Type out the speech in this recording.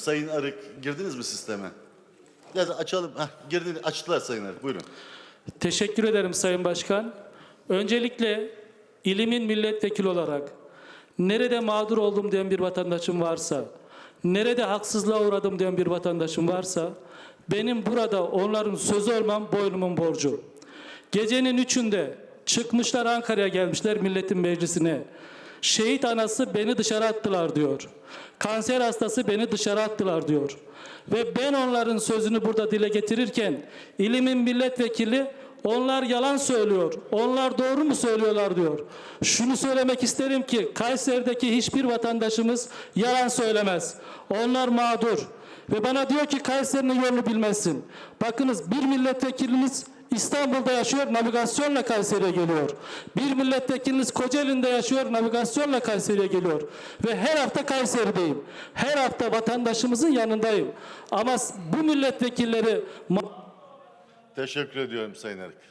Sayın Arık girdiniz mi sisteme? Ya açalım. Heh, girdi, açtılar Sayın Arık. Buyurun. Teşekkür ederim Sayın Başkan. Öncelikle ilimin milletvekili olarak nerede mağdur oldum diyen bir vatandaşım varsa, nerede haksızlığa uğradım diyen bir vatandaşım varsa, benim burada onların sözü olmam boynumun borcu. Gecenin üçünde çıkmışlar Ankara'ya gelmişler milletin meclisine. Şehit anası beni dışarı attılar diyor. Kanser hastası beni dışarı attılar diyor. Ve ben onların sözünü burada dile getirirken ilimin milletvekili onlar yalan söylüyor. Onlar doğru mu söylüyorlar diyor. Şunu söylemek isterim ki Kayseri'deki hiçbir vatandaşımız yalan söylemez. Onlar mağdur. Ve bana diyor ki Kayseri'nin yolunu bilmezsin. Bakınız bir milletvekilimiz İstanbul'da yaşıyor, navigasyonla Kayseri'ye geliyor. Bir milletvekiliniz Kocaeli'nde yaşıyor, navigasyonla Kayseri'ye geliyor. Ve her hafta Kayseri'deyim. Her hafta vatandaşımızın yanındayım. Ama bu milletvekilleri Teşekkür ediyorum Sayın Arık.